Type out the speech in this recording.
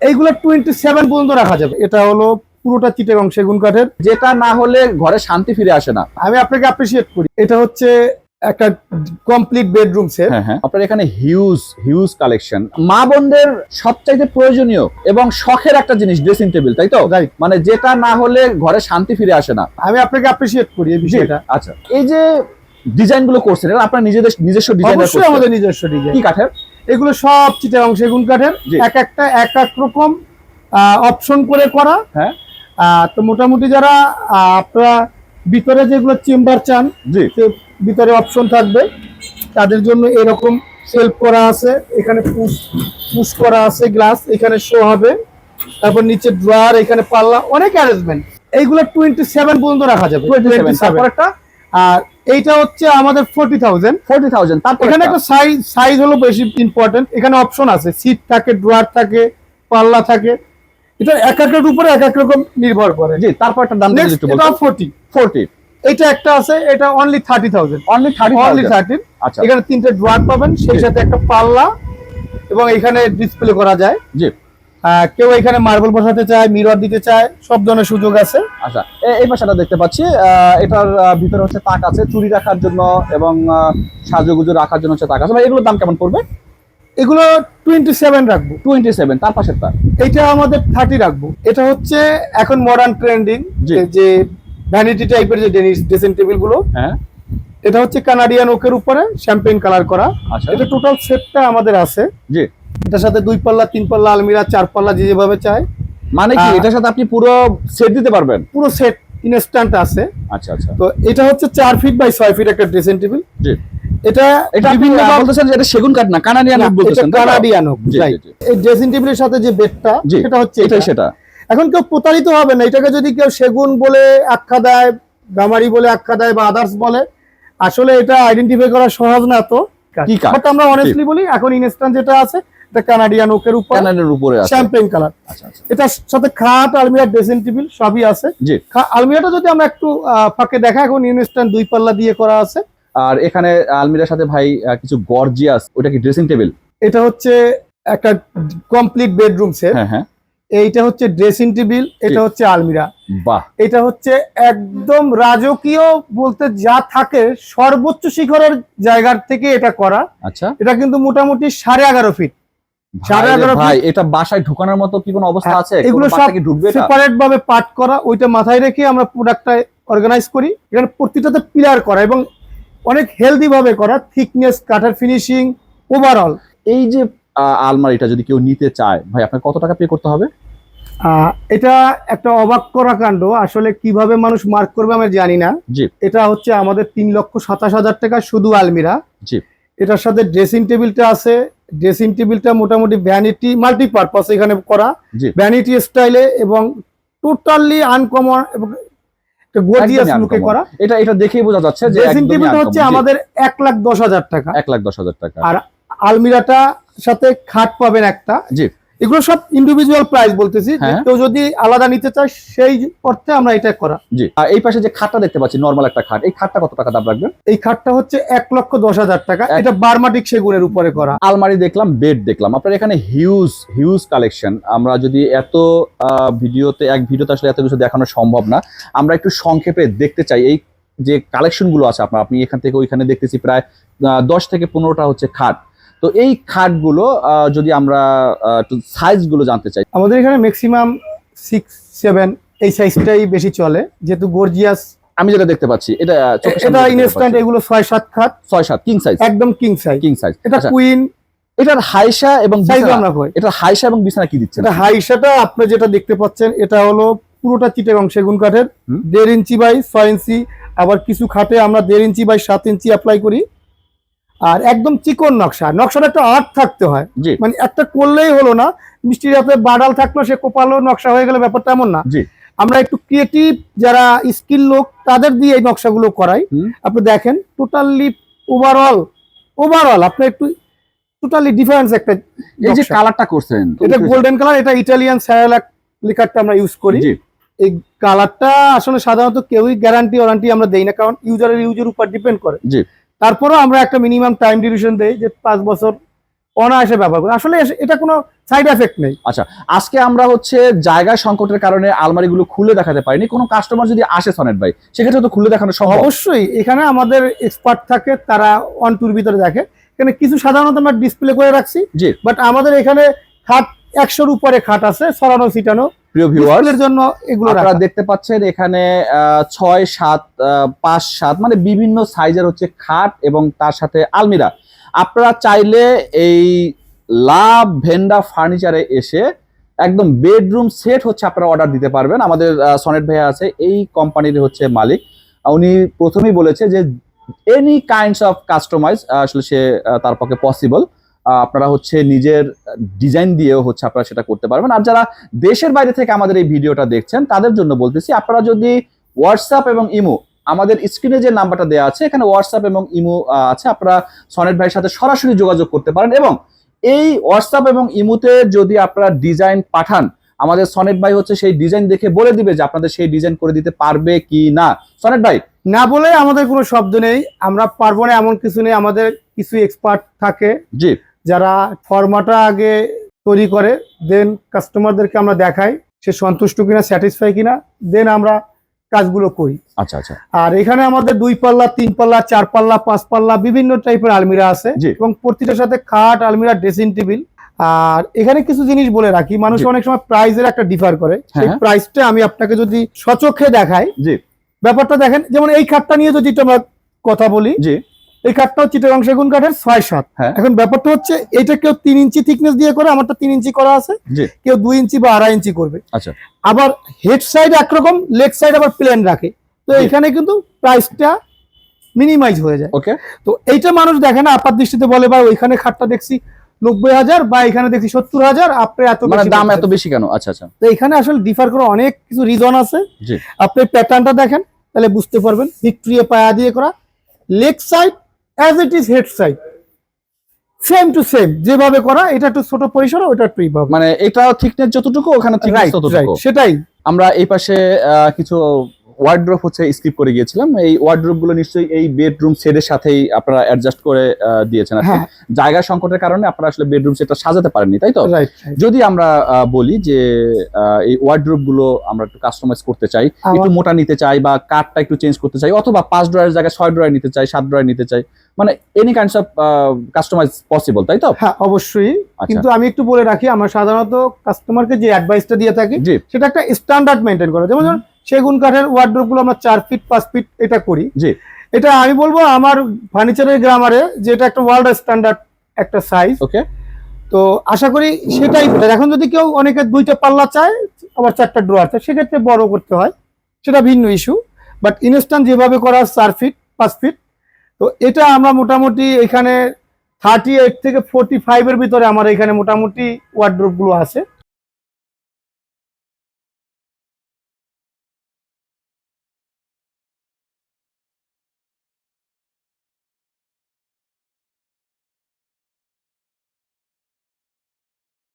এইগুলো twenty seven পর্যন্ত রাখা যাবে। এটা হলো পুরোটা চিটেগং সেগুন কাঠের। যেটা না হলে ঘরে শান্তি ফিরে আসে না। আমি আপনাকে অ্যাপ্রিসিয়েট করি। এটা হচ্ছে একটা কমপ্লিট বেডরুম সেট হ্যাঁ হ্যাঁ। আপনার এখানে হিউজ হিউজ কালেকশন মা বোনদের সবচাইতে প্রয়োজনীয় এবং শখের একটা জিনিস ড্রেসিং টেবিল তাই তো. মানে যেটা না হলে ঘরে শান্তি ফিরে আসে না। আমি আপনাকে অ্যাপ্রিসিয়েট করি এই বিষয়টা। আচ্ছা। এই যে ডিজাইনগুলো করছেন আপনার নিজেদের নিজস্ব ডিজাইন অবশ্যই আমাদের নিজস্ব ডিজাইন কি কাঠের? এগুলো সব চিটাগং সেগুন কাঠের। এক একটা এক এক রকম অপশন করে করা। হ্যাঁ। তো মোটামুটি যারা আপনারা ভিতরে যেগুলো চেম্বার চান ভিতরে অপশন থাকবে। তাদের জন্য এরকম সেলফ করা আছে এখানে পুশ পুশ করা আছে গ্লাস এখানে শো হবে। তারপর নিচে ড্রয়ার এখানে পাল্লা অনেক অ্যারেঞ্জমেন্ট এইগুলো টোয়েন্টি সেভেন পর্যন্ত রাখা যাবে। 27 তারপর একটা আর এইটা হচ্ছে আমাদের ফোর্টি থাউজেন্ড ফোর্টি থাউজেন্ড তারপর এখানে একটা। সাইজ সাইজ হলো বেশি ইম্পর্টেন্ট এখানে অপশন আছে। সিট থাকে ড্রয়ার থাকে পাল্লা থাকে। এটা এক একের উপরে এক এক রকম নির্ভর করে। জি তারপর একটা দাম এটা ফোর্টি ফোর্টি এটা একটা আছে এটা only thirty thousand only thirty only thirty আচ্ছা। এখানে তিনটে ড্রয়ার পাবেন সেই সাথে একটা পাল্লা এবং এখানে ডিসপ্লে করা যায়। জি। কেউ এখানে মার্বেল বসাতে চায় মিরর দিতে চায় সব ধরনের সুযোগ আছে। আচ্ছা এই পাশাটা দেখতে পাচ্ছি। এটার ভিতরে হচ্ছে তাক আছে চুরি রাখার জন্য এবং সাজুগুজু রাখার জন্য হচ্ছে তাক আছে। এগুলোর দাম কেমন পড়বে? এগুলো টোয়েন্টি সেভেন রাখব। টোয়েন্টি সেভেন তার পাশের তার। এটা আমাদের থার্টি রাখব। এটা হচ্ছে এখন মডার্ন ট্রেন্ডিং। যে ভ্যানিটি টাইপের যে ড্রেসিং টেবিলগুলো হ্যাঁ। এটা হচ্ছে কানাডিয়ান ওকের উপরে শ্যাম্পেন কালার করা। আচ্ছা। এটা টোটাল সেটটা আমাদের আছে। জি। এটার সাথে দুই পাল্লা তিন পাল্লা আলমিরা চার পাল্লা যে যেভাবে চায়। মানে কি এটার সাথে আপনি পুরো সেট দিতে পারবেন? পুরো সেট ইনস্ট্যান্ট আছে। আচ্ছা আচ্ছা। তো এটা হচ্ছে চার ফিট বাই ছয় ফিট একটা ড্রেসিং টেবিল জি। এটা এটা বিভিন্ন বলতেছেন যে এটা সেগুন কাঠ না কানাডিয়ান বলতেছেন কানাডিয়ান। এই ড্রেসিং টেবিলের সাথে যে বেডটা সেটা হচ্ছে এটাই সেটা। এখন কেউ প্রতারিত হবে না এটাকে যদি কেউ সেগুন বলে আখ্যা দেয় গামারি বলে আখ্যা দেয় বা আদার্স বলে আসলে এটা আইডেন্টিফাই করা সহজ না তো? আমরা অনেস্টলি বলি এখন ইনস্ট্যান্ট যেটা আছে এটা কানাডিয়ান ওকের উপর কানাডের উপরে আছে। শ্যাম্পেন কালার আচ্ছা আচ্ছা। এটার সাথে খাট আলমিরা ড্রেসিং টেবিল সবই আছে। আলমিরাটা যদি আমরা একটু ফাঁকে দেখা এখন ইনস্ট্যান্ট দুই পাল্লা দিয়ে করা আছে। আর এখানে আলমিরার সাথে ভাই কিছু গর্জিয়াস ওটা কি ড্রেসিং টেবিল এটা হচ্ছে একটা কমপ্লিট বেডরুম সেট হ্যাঁ হ্যাঁ। এইটা হচ্ছে ড্রেসিং টেবিল এটা হচ্ছে আলমিরা। বাহ। এটা হচ্ছে একদম রাজকীয় বলতে যা থাকে সর্বোচ্চ শিখরের জায়গার থেকে এটা করা। আচ্ছা। এটা কিন্তু মোটামুটি সাড়ে এগারো ফিট ভাই ভাই এটা বাসায় ঢোকানোর মতো কি কোনো অবস্থা হ্যাঁ, আছে? এগুলো সব সেপারেট ভাবে পার্ট করা ওইটা মাথায় রেখে আমরা প্রোডাক্টটা অর্গানাইজ করি। এখানে প্রতিটাতে পিলার করা এবং অনেক হেলদি ভাবে করা থিকনেস কাঠের ফিনিশিং ওভারঅল এই যে আলমারিটা যদি কেউ নিতে চায় ভাই আপনার কত টাকা পে করতে হবে? এটা একটা অবাক করা কাণ্ড আসলে কীভাবে মানুষ মার্ক করবে আমি জানি না। এটা হচ্ছে আমাদের তিন লক্ষ সাতাশ হাজার টাকা শুধু আলমিরা। এটার সাথে ড্রেসিং টেবিলটা আছে ড্রেসিং টেবিলটা মোটামুটি ভ্যানিটি মাল্টিপারপাস এখানে করা। ভ্যানিটি স্টাইলে এবং টোটালি আনকমন এবং গর্জিয়াস লুকে করা। এটা এটা দেখেই বোঝা যাচ্ছে যে ড্রেসিং টেবিলটা হচ্ছে আমাদের এক লাখ দশ হাজার টাকা। এক লাখ দশ হাজার টাকা। আর আলমিরাটা সাথে খাট পাবেন একটা। জি। এগুলো সব ইন্ডিভিজুয়াল প্রাইস বলতেছি হ্যাঁ। কেউ যদি আলাদা নিতে চায় সেই অর্থে আমরা এটা করা। জি। আর এই পাশে যে খাটটা দেখতে পাচ্ছি নর্মাল একটা খাট এই খাটটা কত টাকা দাম রাখবেন? এই খাটটা হচ্ছে এক লক্ষ দশ হাজার টাকা। এটা বার্মাটিক সেগুনের উপরে করা। আলমারি দেখলাম বেড দেখলাম। আপনার এখানে হিউজ হিউজ কালেকশন আমরা যদি এত ভিডিওতে এক ভিডিওতে আসলে এত কিছু দেখানো সম্ভব না আমরা একটু সংক্ষেপে দেখতে চাই। এই যে কালেকশনগুলো আছে আপনার আপনি এখান থেকে ওইখানে দেখতেছি প্রায় দশ থেকে পনেরোটা হচ্ছে খাট। তো এই খাটগুলো আহ, যদি আমরা সাইজগুলো জানতে চাই। আমাদের এখানে ম্যাক্সিমাম সিক্স সেভেন এই সাইজটাই বেশি চলে যেহেতু গর্জিয়াস আমি যেটা দেখতে পাচ্ছি এটা এটা ইনস্ট্যান্ট এগুলো ছয় সাত খাট। ছয় সাত কিং সাইজ একদম কিং সাইজ কিং সাইজ এটা কুইন এটার হাইসা এবং কই? হাইসা এবং বিছানা কি দিচ্ছে এটা হাইসাটা আপনি যেটা দেখতে পাচ্ছেন এটা হলো পুরোটা চিটেগং সেগুন কাঠের। দেড় ইঞ্চি বাই ছয় ইঞ্চি আবার কিছু খাটে আমরা দেড় ইঞ্চি বাই সাত ইঞ্চি অ্যাপ্লাই করি। আর একদম চিকন নকশা। নকশাটা একটা আর্ট থাকতে হয়। মানে একটা করলেই হলো না। মিষ্টির হাতে বাডাল থাকল সে কোপালো নকশা হয়ে গেলে ব্যাপারটা এমন না। আমরা একটু ক্রিয়েটিভ যারা স্কিল লোক তাদের দিয়ে এই নকশাগুলো করাই। আপনি দেখেন টোটালি ওভারঅল ওভারঅল আপনি একটু টোটালি ডিফারেন্স একটা এই যে কালারটা করছেন এটা গোল্ডেন কালার এটা ইটালিয়ান স্যারালাক লিকারটা আমরা ইউজ করি। জি। এই কালারটা আসলে সাধারণত কেউই গ্যারান্টি ওয়ারান্টি আমরা দেই না কারণ ইউজারের ইউজের উপর ডিপেন্ড করে। জি। তারপরেও আমরা একটা মিনিমাম টাইম ডিউরেশন দেই যে পাঁচ বছর অনায়াসে ব্যবহার করুন আসলে এটা কোনো সাইড এফেক্ট নেই। আচ্ছা আজকে আমরা হচ্ছে জায়গা সংকটের কারণে আলমারিগুলো খুলে দেখাতে পারিনি। কোনো কাস্টমার যদি আসে সনেট ভাই সেক্ষেত্রে তো খুলে দেখানো সম্ভব। অবশ্যই এখানে আমাদের এক্সপার্ট থাকে তারা অন টুর ভিতরে দেখে। এখানে কিছু সাধারণত আমরা ডিসপ্লে করে রাখছি বাট আমাদের এখানে খাট একশোর উপরে খাট আছে সরানো সিটানো প্রিয় ভিউয়ার্স ডিসপ্লের জন্য এগুলো আপনারা দেখতে পাচ্ছেন এখানে ছয় সাত পাঁচ সাত মানে বিভিন্ন সাইজের হচ্ছে খাট এবং তার সাথে আলমিরা। আপনারা চাইলে এই লাভ ভেন্ডা ফার্নিচারে এসে একদম বেডরুম সেট হচ্ছে আপনারা অর্ডার দিতে পারবেন। আমাদের সনেট ভাইয়া আছে এই কোম্পানির হচ্ছে মালিক। উনি প্রথমেই বলেছে যে এনি কাইন্ডস অফ কাস্টমাইজ আসলে সে তার পক্ষে পসিবল আপনারা হচ্ছে নিজের ডিজাইন দিয়েও হচ্ছে আপনারা সেটা করতে পারবেন। আর যারা দেশের বাইরে থেকে আমাদের এই ভিডিওটা দেখছেন তাদের জন্য বলতেছি আপনারা যদি হোয়াটসঅ্যাপ এবং ইমো আমাদের স্ক্রিনে যে নাম্বারটা দেওয়া আছে এখানে হোয়াটসঅ্যাপ এবং ইমো আছে। আপনারা সনেট ভাইয়ের সাথে সরাসরি যোগাযোগ করতে পারেন এবং এই হোয়াটসঅ্যাপ এবং ইমোতে যদি আপনারা ডিজাইন পাঠান আমাদের সনেট ভাই হচ্ছে সেই ডিজাইন দেখে বলে দিবে যে আপনাদের সেই ডিজাইন করে দিতে পারবে কি না। সনেট ভাই। না বলে আমাদের কোনো শব্দ নেই আমরা পারব না এমন কিছু নেই আমাদের কিছু এক্সপার্ট থাকে। জি। যারা ফর্মাটা আগে তৈরি করে দেন কাস্টমারদেরকে আমরা দেখাই সে সন্তুষ্ট কিনা স্যাটিসফাই কিনা দেন আমরা কাজগুলো করি। আচ্ছা আচ্ছা। আর এখানে আমাদের দুই পাল্লা তিন পাল্লা চার পাল্লা পাঁচ পাল্লা বিভিন্ন টাইপের আলমিরা আছে। এবং প্রতিটার সাথে খাট আলমিরা ড্রেসিং টেবিল আর এখানে কিছু জিনিস বলে রাখি মানুষ অনেক সময় প্রাইসের একটা ডিফার করে। সেই হ্যাঁ। প্রাইসটা আমি আপনাকে যদি সচক্ষে দেখাই ব্যাপারটা দেখেন যেমন এই খাটটা নিয়ে যদি আমরা কথা বলি এই কাঠটাও চিটাগাং সেগুন কাঠের ছয় সাত। হ্যাঁ। এখন ব্যাপারটা হচ্ছে এটা কেউ তিন ইঞ্চি থিকনেস দিয়ে করে আমারটা তিন ইঞ্চি করা আছে। কেউ দুই ইঞ্চি বা আড়াই ইঞ্চি করবে। আচ্ছা। আবার হেড সাইড একরকম লেগ সাইড আবার প্লেন রাখে। তো এখানে কিন্তু প্রাইসটা মিনিমাইজ হয়ে যায়। ওকে। তো এইটা মানুষ দেখে না আপাত দৃষ্টিতে বলে ভাই ওইখানে খাটটা দেখছি নব্বই হাজার বা এখানে দেখছি সত্তর হাজার আপনি এত মানে দাম এত বেশি কেন? আচ্ছা আচ্ছা। তো এখানে আসলে ডিফার করে অনেক কিছু রিজন আছে। আপনি প্যাটার্নটা দেখেন তাহলে বুঝতে পারবেন। ভিক্টোরিয়া পায়া দিয়ে করা। Leg side as it is head side same to same যেভাবে করা এটা একটু ছোট পরিসর ওটা একটু মানে এটা থিকনেস যতটুকু ওখানে থিকনেস ততটুকু। সেটাই। আমরা এই পাশে আহ, কিছু ওয়ার্ড্রোপ হচ্ছে স্কিপ করে গিয়েছিলাম। এই ওয়ার্ড্রোপগুলো নিশ্চয়ই এই বেডরুম সেটের সাথেই আপনারা অ্যাডজাস্ট করে দিয়েছেন আর। হ্যাঁ। জায়গা সংকটের কারণে আপনারা আসলে বেডরুম সেটটা সাজাতে পারেননি তাই তো? যদি আমরা বলি যে এই ওয়ার্ড্রোপগুলো আমরা একটু কাস্টমাইজ করতে চাই একটু মোটা নিতে চাই বা কাঠটা একটু চেঞ্জ করতে চাই অথবা পাঁচ ড্রয়ের জায়গায় ছয় ড্রয়ার নিতে চাই সাত ড্রয়ার নিতে চাই মানে any kinds of customise possible তাই তো? হ্যাঁ অবশ্যই। আচ্ছা। কিন্তু আমি একটু বলে রাখি আমরা সাধারণত কাস্টমারকে যে অ্যাডভাইসটা দিয়ে থাকি সেটা একটা স্ট্যান্ডার্ড মেনটেন করা। যেমন ধরুন সেগুন কাঠের ওয়ার্ড্রোপগুলো আমরা চার ফিট পাঁচ ফিট এটা করি। জি। এটা আমি বলব আমার ফার্নিচারের গ্রামারে যে এটা একটা ওয়ার্ল্ড স্ট্যান্ডার্ড একটা সাইজ ওকে তো আশা করি সেটাই এখন যদি কেউ অনেকে দুইটা পাল্লা চায় আবার চারটা ড্রয়ার চায় সেক্ষেত্রে বড় করতে হয়। সেটা ভিন্ন ইস্যু বাট ইনস্ট্যান্ট যেভাবে করা চার ফিট পাঁচ ফিট তো এটা আমরা মোটামুটি এখানে থার্টি এইট থেকে ফোর্টি ফাইভের ভিতরে আমার এখানে মোটামুটি ওয়ার্ড্রোপগুলো আছে।